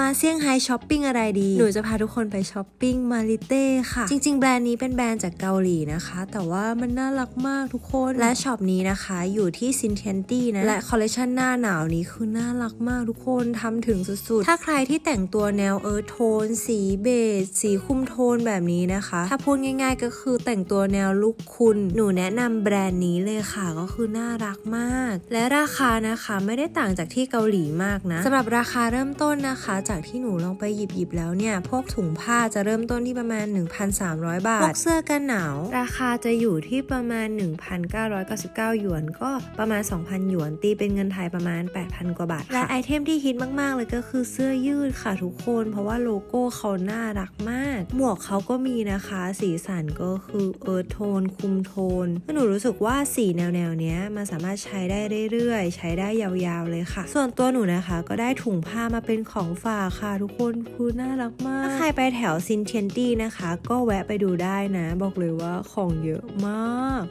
มาเซี่ยงไฮ้ช้อปปิ้งอะไรดี หนูจะพาทุกคนไปช้อปปิ้งมาริเต้ค่ะ จริง ๆ แบรนด์นี้เป็นแบรนด์จากเกาหลีนะคะ แต่ว่ามันน่ารักมากทุกคน และช็อปนี้นะคะอยู่ที่ซินเทนตี้นะ และคอลเลคชันหน้าหนาวนี้คือน่ารักมากทุกคนทำถึงสุดๆ ถ้าใครที่แต่งตัวแนวเอิร์ธโทน สีเบจสีคุมโทนแบบนี้นะคะ ถ้าพูดง่าย ๆ ก็คือแต่งตัวแนวลุคคุณ หนูแนะนำแบรนด์นี้เลยค่ะก็คือน่ารักมาก และราคานะคะไม่ได้ต่างจากที่เกาหลีมากนะสำหรับราคาเริ่มต้นนะคะจากที่หนูลองไปหยิบหยิบๆแล้วเนี่ย พวกถุงผ้าจะเริ่มต้นที่ประมาณ 1,300 บาท พวกเสื้อกันหนาว ราคาจะอยู่ที่ประมาณ 1,999 หยวน ก็ประมาณ 2,000 หยวน ตีเป็นเงินไทยประมาณ 8,000 กว่าบาทค่ะและไอเทมที่ฮิตมาก ๆ เลยก็คือเสื้อยืดค่ะทุกคน เพราะว่าโลโก้เขาน่ารักมาก หมวกเขาก็มีนะคะ สีสันก็คือเอิร์ธโทน คุมโทนหนูรู้สึกว่าสีแนวแนวๆเนี้ยมันสามารถใช้ได้เรื่อยๆ ใช้ได้ยาวๆเลยค่ะ ส่วนตัวหนูนะคะ ก็ได้ถุงผ้ามาเป็นของฝากค่ะทุกคนคือน่ารักมาก ถ้าใครไปแถวซินเทียนตี้นะคะ ก็แวะไปดูได้นะ บอกเลยว่าของเยอะมาก